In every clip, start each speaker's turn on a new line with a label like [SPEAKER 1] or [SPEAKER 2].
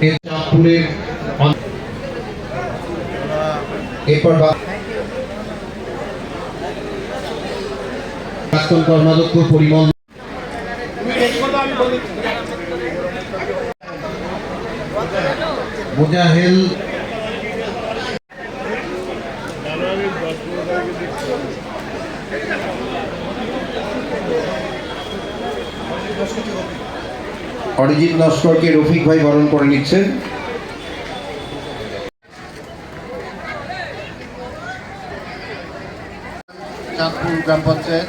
[SPEAKER 1] চাঁদপুরের এরপর প্রাক্তন কর্মাধ্যক্ষ পরিমল মুজাহেল অরিজিৎ নস্করকে রফিক ভাই বরণ করে নিচ্ছেন চাঁদপুর গ্রাম পঞ্চায়েত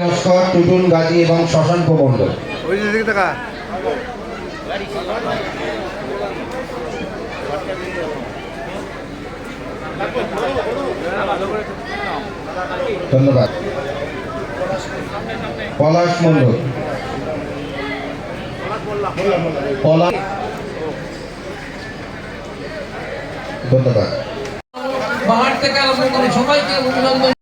[SPEAKER 1] নস্কর টুটুল গাজী এবং শশাঙ্ক মণ্ডল
[SPEAKER 2] ওই যে দিকে টাকা
[SPEAKER 1] ধন্যবাদ। পলাশ মণ্ডল। পলাশ ধন্যবাদ।
[SPEAKER 3] পাহাড় থেকে আরম্ভ করে সবাইকে অভিনন্দন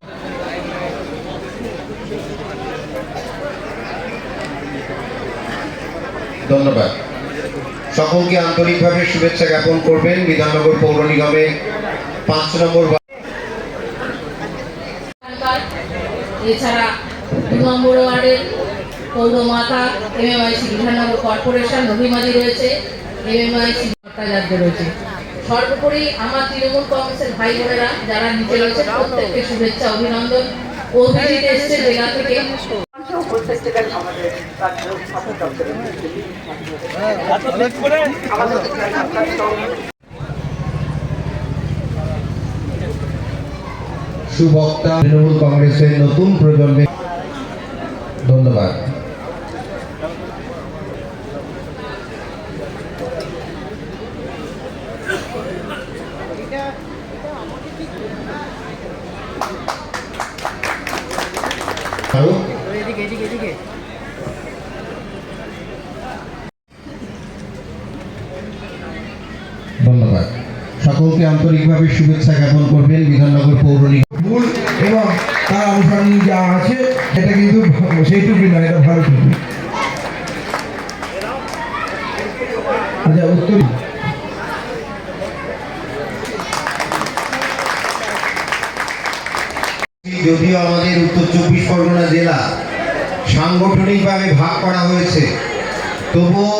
[SPEAKER 1] ধন্যবাদ। সকলকে আন্তরিকভাবে শুভেচ্ছা জ্ঞাপন করবেন বিধাননগর পৌর নিগমের পাঁচ নম্বর
[SPEAKER 4] এছাড়া রয়েছে সর্বোপরি আমার কংগ্রেসের ভাই যারা শুভেচ্ছা, অভিনন্দন। থেকে।
[SPEAKER 1] সুবক্তা তৃণমূল কংগ্রেসের নতুন প্রজন্মে ধন্যবাদ। আরও ধন্যবাদ সকলকে আন্তরিকভাবে শুভেচ্ছা জ্ঞাপন করবেন বিধাননগর পৌর নিগম।
[SPEAKER 5] এবং তার আনুষঙ্গিক যা আছে এটা কিন্তু সেই টুপি নয়, এটা ভালো আচ্ছা উত্তর।
[SPEAKER 1] যদিও আমাদের উত্তর চব্বিশ পরগনা জেলা সাংগঠনিকভাবে ভাগ করা হয়েছে, তবুও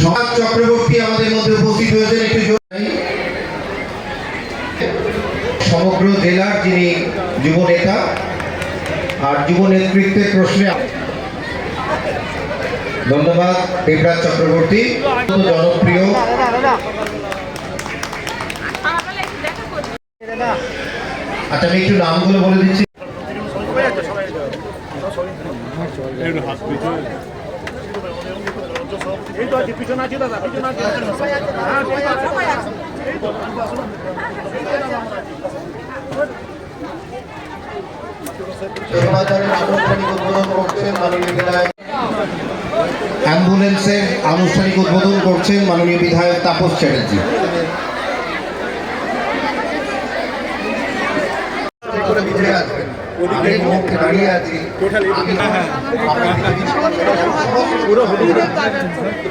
[SPEAKER 1] সমাজ চক্রবর্তী আমাদের মধ্যে উপস্থিত হয়েছেন একটু জোরে নাই? সমগ্র জেলার যিনি যুব নেতা আর যুব নেতৃত্বের প্রশ্নে ধন্যবাদ, দেবরাজ চক্রবর্তী। জনপ্রিয়। আচ্ছা আমি একটু নামগুলো বলে দিচ্ছি। সেবাদারের আনুষ্ঠানিক উদ্বোধন করছেন মাননীয় বিধায়ক অ্যাম্বুলেন্সের আনুষ্ঠানিক উদ্বোধন করছেন মাননীয় বিধায়ক তাপস চ্যাটার্জি করে ভিতরে আসবেন আমি এই মুহূর্তে দাঁড়িয়ে আছি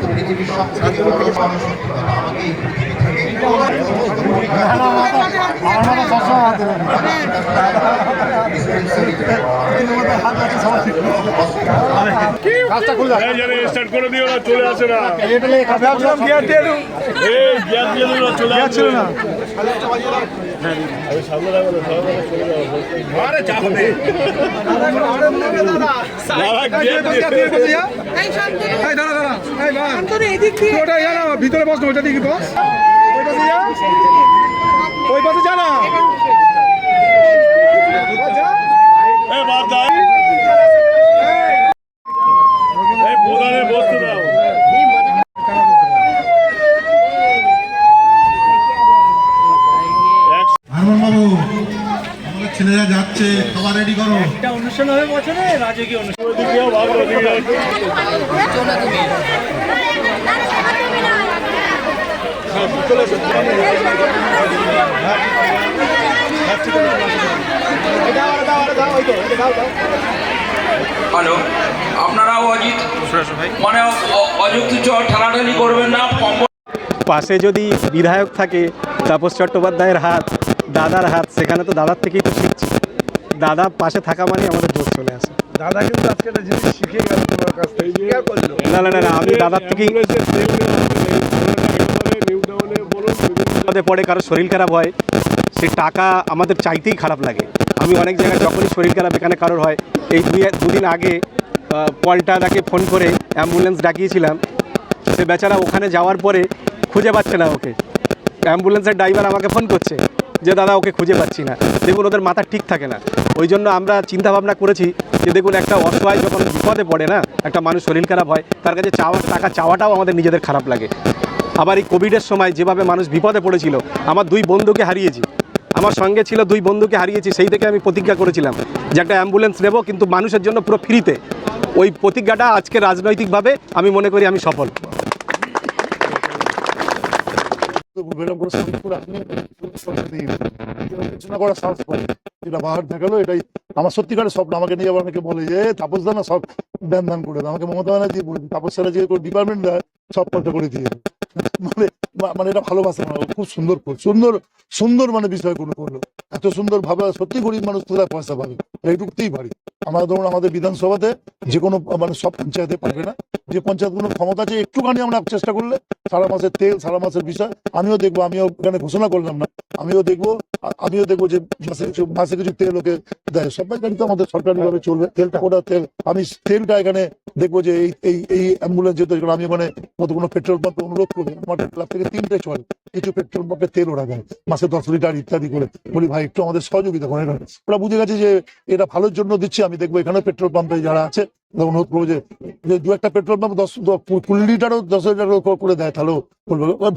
[SPEAKER 1] পৃথিবীর সবথেকে বড় মানসিকতা আমাকে এই পৃথিবী থেকে
[SPEAKER 6] এই জানে স্টার্ট করে দিও না চলে আসে না চলে আসে না
[SPEAKER 2] ভিতরে বস ওইটা দিকে বস ওই পাশে যা ওই পাশে যা
[SPEAKER 1] রেডি করো
[SPEAKER 6] ওইদিকেও ভালো ওদিকে যাও।
[SPEAKER 7] হ্যালো আপনারাও অজিত? মানে অযুক্ত ঠেলাঠালি করবেন না
[SPEAKER 8] পাশে যদি বিধায়ক থাকে তাপস চট্টোপাধ্যায়ের হাত দাদার হাত সেখানে তো দাদার থেকেই তো শিখছি। দাদা পাশে থাকা মানে আমাদের জোর চলে আসে।
[SPEAKER 2] দাদা কিন্তু আজকে একটা জিনিস শিখে গেল তোমার কাছ থেকে কি করল?
[SPEAKER 8] না না না আমি দাদার থেকেই বিপদে পড়ে কারও শরীর খারাপ হয় সে টাকা আমাদের চাইতেই খারাপ লাগে। আমি অনেক জায়গায় যখনই শরীর খারাপ এখানে কারোর হয় এই দুই দুদিন আগে পলটাদাকে ফোন করে অ্যাম্বুলেন্স ডাকিয়েছিলাম। সে বেচারা ওখানে যাওয়ার পরে খুঁজে পাচ্ছে না ওকে। অ্যাম্বুলেন্সের ড্রাইভার আমাকে ফোন করছে যে দাদা ওকে খুঁজে পাচ্ছি না। দেখুন ওদের মাথা ঠিক থাকে না। ওই জন্য আমরা চিন্তা ভাবনা করেছি যে দেখুন, একটা অসহায় যখন বিপদে পড়ে, না, একটা মানুষ শরীর খারাপ হয়, তার কাছে চাওয়া, টাকা চাওয়াটাও আমাদের নিজেদের খারাপ লাগে। আবার এই কোভিডের সময় যেভাবে মানুষ বিপদে পড়েছিল, আমার দুই বন্ধুকে হারিয়েছি। আমার সঙ্গে ছিল দুই বন্ধুকে হারিয়েছি, সেই থেকে আমি প্রতিজ্ঞা করেছিলাম যে একটা অ্যাম্বুলেন্স নেব, কিন্তু মানুষের জন্য পুরো ফ্রিতে। ওই প্রতিজ্ঞাটা আজকে রাজনৈতিকভাবে আমি মনে করি আমি সফল।
[SPEAKER 9] আপনি যেটা বাহার দেখাল এটাই। আমার সত্যিকারের স্বপ্ন, আমাকে নিয়ে আবার অনেকে বলে যে তাপস দানা সব দান দান করে আমাকে মমতা ব্যানার্জি বলে, তাপস স্যারা যে ডিপার্টমেন্ট দেয়, সব পয়সা করে দিয়ে। মানে মানে এটা ভালোবাসা না খুব সুন্দর সুন্দর সুন্দর মানে বিষয় কোনো করল এত সুন্দর ভাবে সত্যি গরিব মানুষ তোরা পয়সা পাবে? এইটুকুতেই পারি আমরা ধরুন আমাদের বিধানসভাতে যে কোনো মানে সব পঞ্চায়েতে পারবে না। যে পঞ্চায়েত কোনো ক্ষমতা আছে একটুখানি আমরা চেষ্টা করলে সারা মাসের তেল সারা মাসের বিষয় আমিও দেখব আমিও এখানে ঘোষণা করলাম না। আমিও দেখব আমিও দেখব যে মাসে কিছু মাসে কিছু তেল ওকে দেয়। সবাই গাড়ি তো আমাদের সরকারি ভাবে চলবে তেলটা। ওটা তেল আমি তেলটা এখানে দেখব যে এই এই এই অ্যাম্বুলেন্স যেহেতু আমি মানে কোনো পেট্রোল পাম্পে অনুরোধ করি আমাদের ক্লাব থেকে তিনটে চলে কিছু পেট্রোল পাম্পে তেল ওরা দেয়। মাসে দশ লিটার ইত্যাদি করে। বলি ভাই একটু আমাদের সহযোগিতা করেন ওরা বুঝে গেছে যে এটা ভালোর জন্য দিচ্ছি আমি দেখব এখানে পেট্রোল পাম্পে যারা আছে অনুরোধ করব যে দু একটা পেট্রোল পাম্প দশ কুড়ি লিটারও দশ লিটারও ক- করে দেয় তাহলেও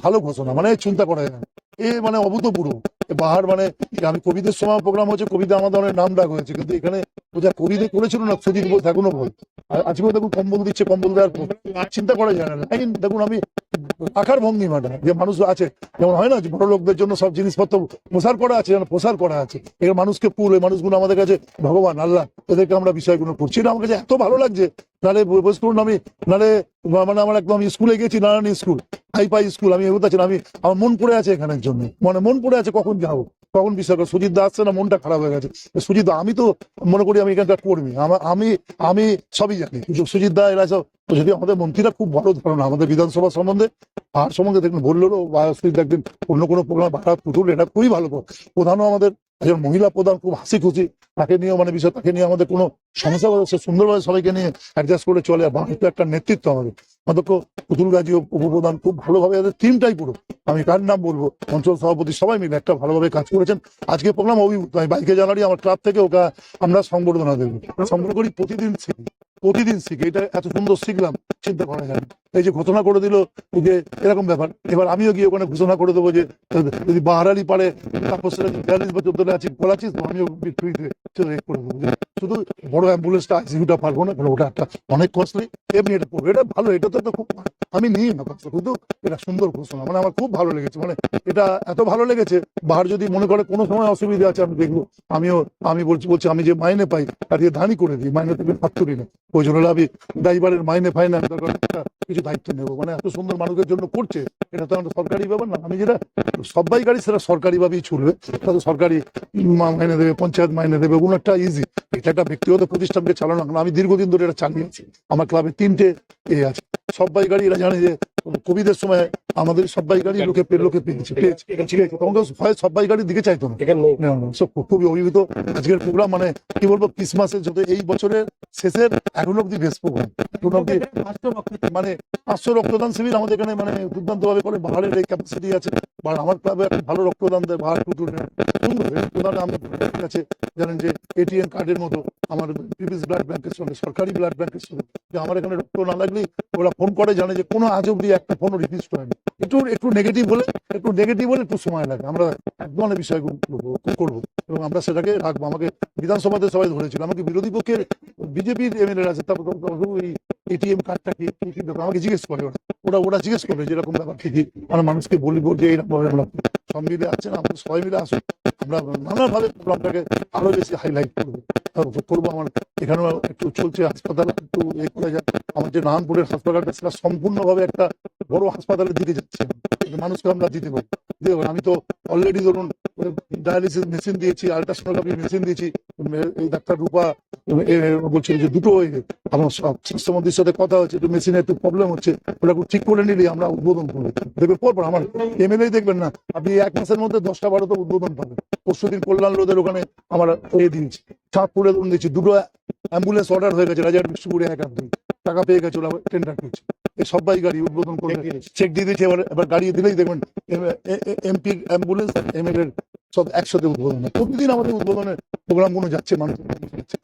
[SPEAKER 9] ভালো ঘোষণা মানে চিন্তা করা যায় এ মানে অভূতপূর্ব। বাহার মানে আমি কবিদের সময় প্রোগ্রাম হচ্ছে কবিতা আমাদের অনেক নাম ডাক হয়েছে, কিন্তু এখানে ও যা কবিদের করেছিল না সুজিত বোস এখনও বল আজকেও দেখুন কম্বল দিচ্ছে, কম্বল দেওয়ার পর চিন্তা করা যায় না। লাইন দেখুন আমি আকার ভঙ্গিমাটা যে মানুষ আছে, যেমন হয় না বড় লোকদের জন্য সব জিনিসপত্র প্রসার করা আছে, যেন প্রসার করা আছে। এখানে মানুষকে পুল এই মানুষগুলো আমাদের কাছে, ভগবান, আল্লাহ, এদেরকে আমরা বিষয়গুলো করছি। এটা আমার কাছে এত ভালো লাগছে। নাহলে বস করুন আমি নাহলে মানে আমার একদম স্কুলে গেছি, নারায়ণ স্কুল হাই পাই স্কুল, আমি এগোতে আমি, আমার মন পড়ে আছে এখানের জন্য। মানে মন পড়ে আছে কখন যাব? কখন বিষয় করে, সুজিত দা আসছে না, মনটা খারাপ হয়ে গেছে। সুজিত দা, আমি তো মনে করি আমি এখানকার কর্মী। আমি আমি সবই জানি। সুজিত দা, এরা সব যদি আমাদের মন্ত্রীরা খুব বড় ধারণা, আমাদের বিধানসভা সম্বন্ধে আর সম্বন্ধে দেখুন বলল বা সুজিত একদিন অন্য কোনো প্রোগ্রাম ভাড়া পুতুল, এটা খুবই ভালো। প্রধানও আমাদের একজন মহিলা প্রধান, খুব হাসি খুশি তাকে নিয়ে মানে বিষয়, তাকে নিয়ে আমাদের কোনো সমস্যা সুন্দরভাবে সবাইকে নিয়ে অ্যাডজাস্ট করে চলে। একটা নেতৃত্ব আমাদের। অধ্যক্ষ পুতুল গাজী উপপ্রধান খুব ভালোভাবে এদের টিমটাই পুরো। আমি কার নাম বলব? অঞ্চল সভাপতি সবাই মিলে একটা ভালোভাবে কাজ করেছেন। আজকে প্রোগ্রাম অভিভূত আমি বাইকে জানারি আমার ক্লাব থেকে ওকে আমরা সংবর্ধনা দেবো। সংবর্ধনা করি প্রতিদিন শিখি। প্রতিদিন শিখি। এটা এত সুন্দর শিখলাম। চিন্তা করা যায়। এই যে ঘোষণা করে দিল যে এরকম ব্যাপার। এবার আমিও গিয়ে ওখানে ঘোষণা করে দেবো যে, যদি বাহারালি পারে তাপস বিয়াল্লিশ বছর ধরে আছি তো আমিও করে দেবো। শুধু বড় অ্যাম্বুলেন্সটা আইসিইউটা পারব না ওটা একটা অনেক কস্টলি এমনি এটা পড়বে এটা ভালো, এটা তো একটা খুব আমি নিই না কষ্ট কিন্তু এটা সুন্দর ঘোষণা। মানে আমার খুব ভালো লেগেছে মানে এটা এত ভালো লেগেছে, বাহার যদি মনে করে কোনো সময় অসুবিধা আছে, আমি দেখব। আমিও, আমি বলছি বলছি, আমি যে মাইনে পাই, তার দিয়ে ধানই করে দিই, মাইনে থেকে হাত না। ওই জন্য আমি ড্রাইভারের মাইনে ফাই না কিছু দায়িত্ব নেব। মানে এত সুন্দর মানুষের জন্য করছে এটা তো আমাদের সরকারি ব্যাপার না। আমি যেটা সবাই গাড়ি সেটা সরকারি ভাবেই চলবে তাতে সরকারি মাইনে দেবে পঞ্চায়েত মাইনে দেবে একটা ইজি এটা একটা ব্যক্তিগত প্রতিষ্ঠানকে চালানো আমি দীর্ঘদিন ধরে এটা চালিয়েছি আমার ক্লাবে তিনটে এ আছে। সবাই গাড়ি এরা জানে যে কোভিডের সময় আমাদের সবাই গাড়ি লোকে লোকে পেয়েছে। তখন ভয় সবাই গাড়ির দিকে চাইতো না। খুবই অভিভূত। আজকের প্রোগ্রাম মানে কি বলব? ক্রিসমাসের যত এই বছরের শেষের এখন অব্দি অব্দি মানে পাঁচশো রক্তদান শিবির আমাদের এখানে মানে দুর্দান্ত ভাবে করে পাহাড়ের ক্যাপাসিটি আছে। বা আমার ক্লাবে ভালো রক্তদান দেয় পাহাড় টুটুর সুন্দর এই রক্তদান আমার কাছে জানেন যে এটিএম কার্ডের মতো আমার পিপিস ব্লাড ব্যাংকের সঙ্গে, সরকারি ব্লাড ব্যাংকের সঙ্গে, যে আমার এখানে রক্ত না লাগলেই ওরা ফোন করে, জানে যে কোনো আজ অব্দি একটা ফোনও রিকুইস্ট হয়নি একটু একটু নেগেটিভ হলে, একটু নেগেটিভ হলে একটু সময় লাগে। আমরা একদম অনেক বিষয়গুলো করবো- এবং আমরা সেটাকে রাখব। আমাকে বিধানসভাতে সবাই ধরেছিল, আমাকে বিরোধী পক্ষের, বিজেপির এমএলএ আছে, তারপর এই এটিএম কার্ডটা কি আমাকে জিজ্ঞেস করে ওরা ওরা ওরা জিজ্ঞেস করবে যেরকম ব্যাপার কি? আমরা মানুষকে বলব যে এইরকম ভাবে আমরা সব মিলে আছেন আমাদের সবাই মিলে আসুন। আমরা নানাভাবে প্রোগ্রামটাকে আরও বেশি হাইলাইট করব। করব আমার, এখানেও একটু চলছে হাসপাতাল, একটু এ করে যায় আমার যে নারায়ণপুরের হাসপাতালটা, সেটা সম্পূর্ণভাবে একটা বড় হাসপাতালের দিকে যাচ্ছে। মানুষকে আমরা দিতে পারি। দিতে। আমি তো অলরেডি ধরুন ডায়ালিসিস মেশিন দিয়েছি আলট্রাসোনোগ্রাফি মেশিন দিয়েছি, এই ডাক্তার রূপা বলছিল যে দুটো আমার সব স্বাস্থ্যমন্ত্রীর সাথে কথা হচ্ছে একটু মেশিনে একটু প্রবলেম হচ্ছে ওটা ঠিক করে নিলে আমরা উদ্বোধন করব। দেখবে পরপর আমার এমএলএ দেখবেন না আপনি এক মাসের মধ্যে দশটা বারোটা উদ্বোধন পাবেন। পরশু দিন কল্যাণ রোদের ওখানে আমার এ দিয়েছি চাঁদপুরে ধরুন দিচ্ছি দুটো অ্যাম্বুলেন্স অর্ডার হয়ে গেছে রাজার বিষ্ণুপুরে এক দুই টাকা পেয়ে গেছে ওরা টেন্ডার করছে। এই সবাই গাড়ি উদ্বোধন করবে। চেক দিয়ে দিয়েছে এবার এবার গাড়ি দিলেই দেখবেন এমপির অ্যাম্বুলেন্স এমএলএর সব একসাথে উদ্বোধন। প্রতিদিন আমাদের উদ্বোধনের প্রোগ্রামগুলো যাচ্ছে, মানুষ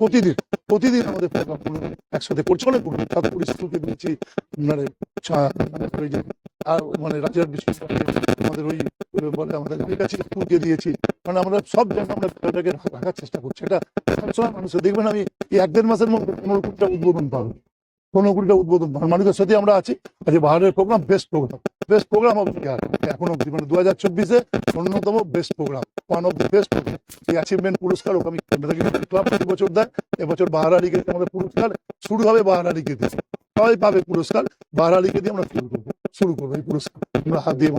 [SPEAKER 9] প্রতিদিন প্রতিদিন আমাদের প্রোগ্রামগুলো একসাথে করছে, অনেক তাদের পরিস্থিতি দিয়েছি মানে মানে আর মানে রাজার বিশ্ববিদ্যালয়ে আমাদের ওই বলে আমাদের কাছে স্কুলকে দিয়েছি। মানে আমরা সব জায়গায় আমরা এটাকে রাখার চেষ্টা করছি। এটা সবসময় মানুষের দেখবেন, আমি এই এক দেড় মাসের মধ্যে কোনো কোটিটা উদ্বোধন পাবো। পনেরো কোটিটা উদ্বোধন মানুষের সাথে আমরা আছি। আজকে বাহারের program best program best program of Bihar এখন অব্দি মানে দু হাজার চব্বিশে অন্যতম best program one of the best program এই অ্যাচিভমেন্ট পুরস্কার ওকে আমি ক্লাব প্রতি বছর দেয়। এবছর বাহারালিকে আমাদের পুরস্কার শুরু হবে বাহারালিকে দিয়ে। সবাই পাবে পুরস্কার বাহারালিকে দিয়ে আমরা শুরু করব? শুরু করব এই পুরস্কার। আমরা হাত দিয়ে।